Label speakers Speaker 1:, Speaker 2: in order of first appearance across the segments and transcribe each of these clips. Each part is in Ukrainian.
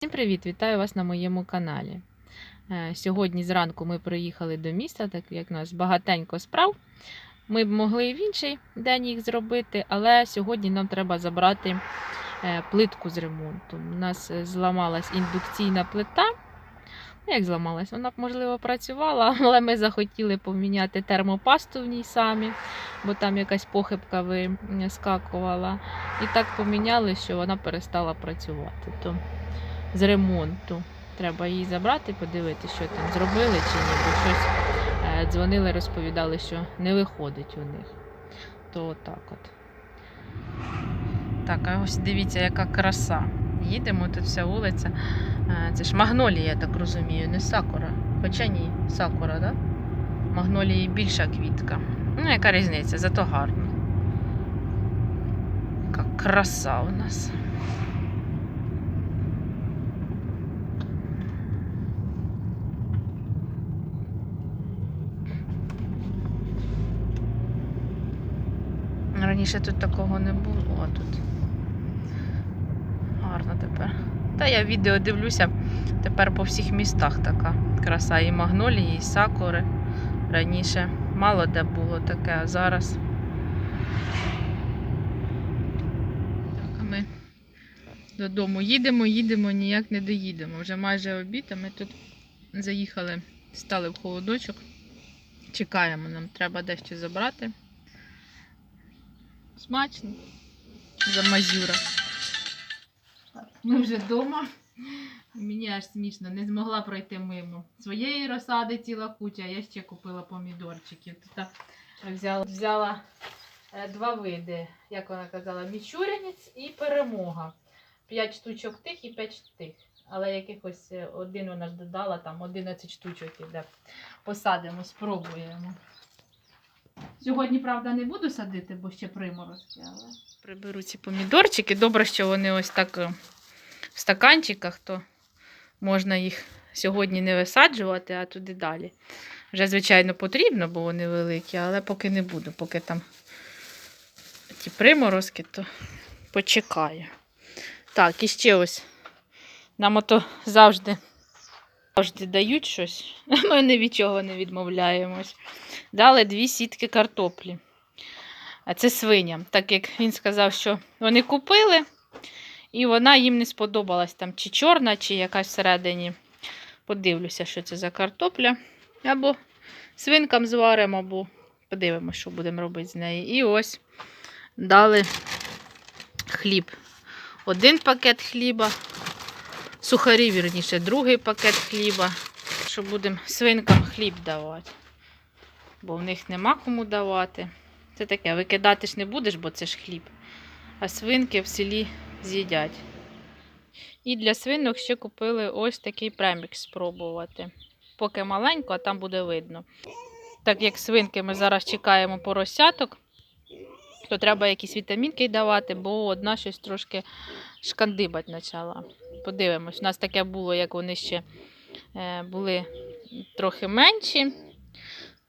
Speaker 1: Всім привіт! Вітаю вас на моєму каналі. Е, Сьогодні зранку ми приїхали до міста, так як у нас багатенько справ. Ми б могли і в інший день їх зробити, але сьогодні нам треба забрати е, плитку з ремонту. У нас е, зламалась індукційна плита. Ну, Як зламалась? Вона б, можливо, працювала, але ми захотіли поміняти термопасту в ній самі, бо там якась похибка вискакувала. І так поміняли, що вона перестала працювати. З ремонту. Треба її забрати, подивитися, що там зробили чи ні, бо щось е, дзвонили, розповідали, що не виходить у них. То отак от. Так, а ось дивіться, яка краса. Їдемо, тут вся вулиця. Е, Це ж магнолія, я так розумію, не сакура. Хоча ні, сакура? Да? Магнолії більша квітка. Ну, яка різниця, зато гарно. Яка краса у нас. Раніше тут такого не було, а тут гарно тепер. Та я відео дивлюся, тепер по всіх містах така краса і магнолії, і сакури. Раніше мало де було таке, а зараз. Так, а ми додому їдемо, їдемо, ніяк не доїдемо. Вже майже обід, а ми тут заїхали, стали в холодочок. Чекаємо, нам треба дещо забрати. Смачно. За мазюра. Ми вже вдома. Мені аж смішно, не змогла пройти мимо. Своєї розсади ціла куча, я ще купила помідорчиків. Тут взяла, взяла е, два види, як вона казала, мічурянець і перемога. П'ять штучок тих і п'ять тих. Але якихось е, один вона ж додала, там 11 штучок іде. Посадимо, спробуємо. Сьогодні, правда, не буду садити, бо ще приморозки, але приберу ці помідорчики. Добре, що вони ось так е, в стаканчиках, то можна їх сьогодні не висаджувати, а туди далі. Вже, звичайно, потрібно, бо вони великі, але поки не буду, поки там ті приморозки, то почекаю. Так, і ще ось. Нам ото завжди, завжди дають щось. Ми ні від чого не відмовляємось. Дали дві сітки картоплі. А це свиням. Так як він сказав, що вони купили, і вона їм не сподобалась там чи чорна, чи якась всередині. Подивлюся, що це за картопля. Або свинкам зваримо, або подивимося, що будемо робити з нею. І ось дали хліб. Один пакет хліба, сухарі, вірніше, другий пакет хліба, що будемо свинкам хліб давати. Бо в них нема кому давати. Це таке, викидати ж не будеш, бо це ж хліб. А свинки в селі з'їдять. І для свинок ще купили ось такий премікс спробувати. Поки маленько, а там буде видно. Так як свинки ми зараз чекаємо поросяток, то треба якісь вітамінки давати, бо одна щось трошки шкандибать почала. Подивимось, у нас таке було, як вони ще е, були трохи менші,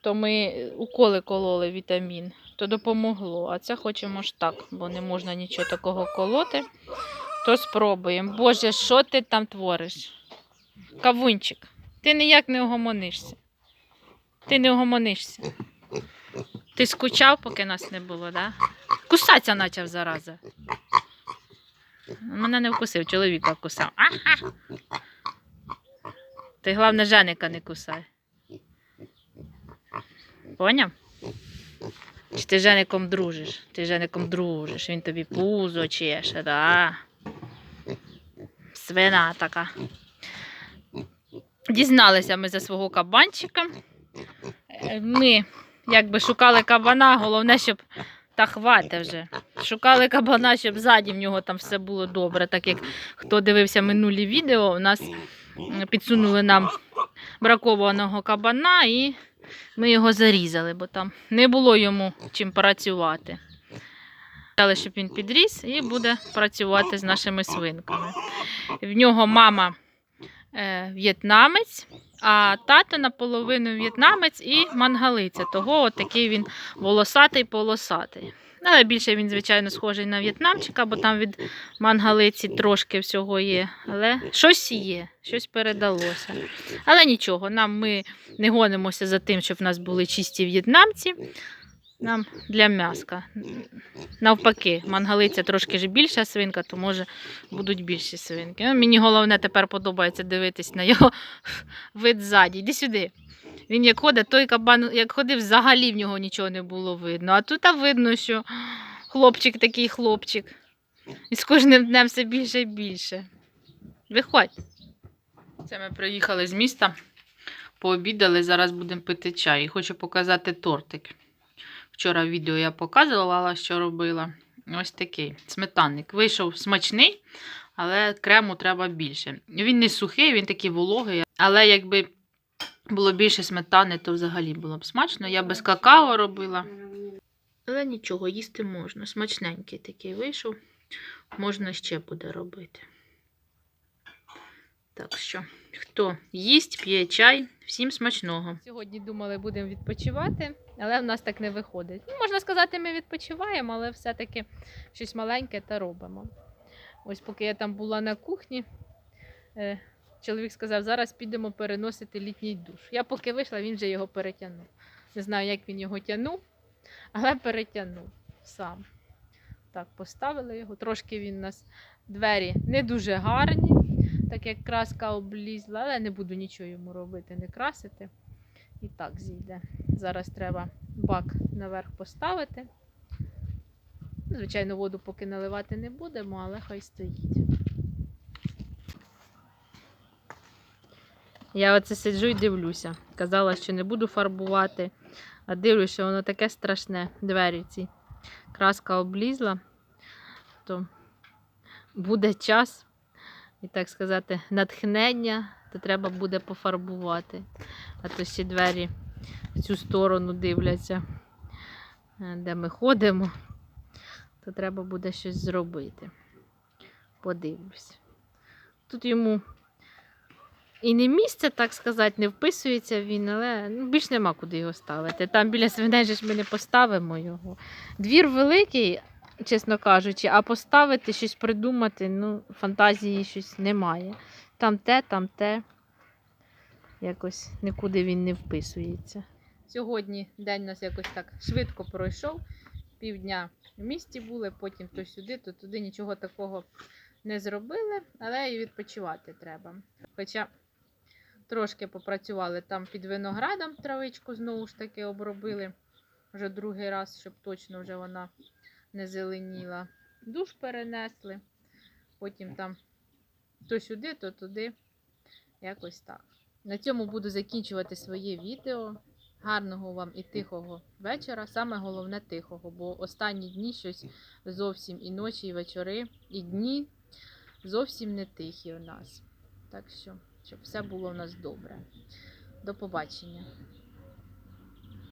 Speaker 1: то ми уколи кололи вітамін, то допомогло. А це хочемо ж так, бо не можна нічого такого колоти. То спробуємо. Боже, що ти там твориш? Кавунчик, ти ніяк не огомонишся. Ти не огомонишся. Ти скучав, поки нас не було, да? Кусатися почав зараза. Мене не вкусив, чоловіка вкусав. Ага. Ти, головне, Женика не кусай. Поняв? Чи ти Жеником дружиш? Ти Жеником дружиш, він тобі пузо чеше, да? Свина така. Дізналися ми за свого кабанчика. Ми якби шукали кабана, головне, щоб та хвати вже. Шукали кабана, щоб ззаді в нього там все було добре. Так як хто дивився минулі відео, у нас підсунули нам бракованого кабана і ми його зарізали, бо там не було йому чим працювати. Щоб він підріс і буде працювати з нашими свинками. В нього мама в'єтнамець, а тато наполовину в'єтнамець і мангалиця. Того от такий він волосатий полосатий. Але більше він, звичайно, схожий на в'єтнамчика, бо там від мангалиці трошки всього є. Але щось є, щось передалося. Але нічого, нам ми не гонимося за тим, щоб в нас були чисті в'єтнамці. Нам для м'яска. Навпаки, мангалиця трошки ж більша свинка, то може будуть більші свинки. Ну, мені головне тепер подобається дивитись на його вид ззаді. Іди сюди. Він як ходить, той кабан, як ходив, взагалі в нього нічого не було видно. А тут а видно, що хлопчик такий хлопчик. І з кожним днем все більше і більше. Виходь. Це ми приїхали з міста, пообідали, зараз будемо пити чай. І хочу показати тортик. Вчора відео я показувала, що робила. Ось такий сметанник. Вийшов смачний, але крему треба більше. Він не сухий, він такий вологий, але якби було більше сметани, то взагалі було б смачно. Я без какао робила. Але нічого, їсти можна. Смачненький такий вийшов. Можна ще буде робити. Так що, хто їсть, п'є чай, всім смачного. Сьогодні думали, будемо відпочивати, але в нас так не виходить. Ну, можна сказати, ми відпочиваємо, але все-таки щось маленьке та робимо. Ось поки я там була на кухні, е, чоловік сказав, зараз підемо переносити літній душ. Я поки вийшла, він вже його перетягнув. Не знаю, як він його тягнув, але перетягнув сам. Так, поставили його. Трошки він у нас двері не дуже гарні, так як краска облізла, але не буду нічого йому робити, не красити. І так зійде. Зараз треба бак наверх поставити. Звичайно, воду поки наливати не будемо, але хай стоїть. Я оце сиджу і дивлюся. Казала, що не буду фарбувати, а дивлюся, воно таке страшне. Двері ці. Краска облізла, то буде час, і так сказати, натхнення, то треба буде пофарбувати. А то ще двері в цю сторону дивляться, е, де ми ходимо, то треба буде щось зробити. Подивлюсь. Тут йому і не місце, так сказати, не вписується він, але ну, більш нема куди його ставити. Там біля свиней ж ми не поставимо його. Двір великий, чесно кажучи, а поставити щось придумати, ну, фантазії щось немає. Там те, там те. Якось нікуди він не вписується. Сьогодні день у нас якось так швидко пройшов. Півдня в місті були, потім то сюди, то туди нічого такого не зробили, але і відпочивати треба. Хоча трошки попрацювали там під виноградом травичку знову ж таки обробили вже другий раз, щоб точно вже вона не зеленіла. Душ перенесли, потім там то сюди, то туди. Якось так. На цьому буду закінчувати своє відео. Гарного вам і тихого вечора. Саме головне тихого, бо останні дні щось зовсім і ночі, і вечори, і дні зовсім не тихі у нас. Так що, щоб все було у нас добре. До побачення.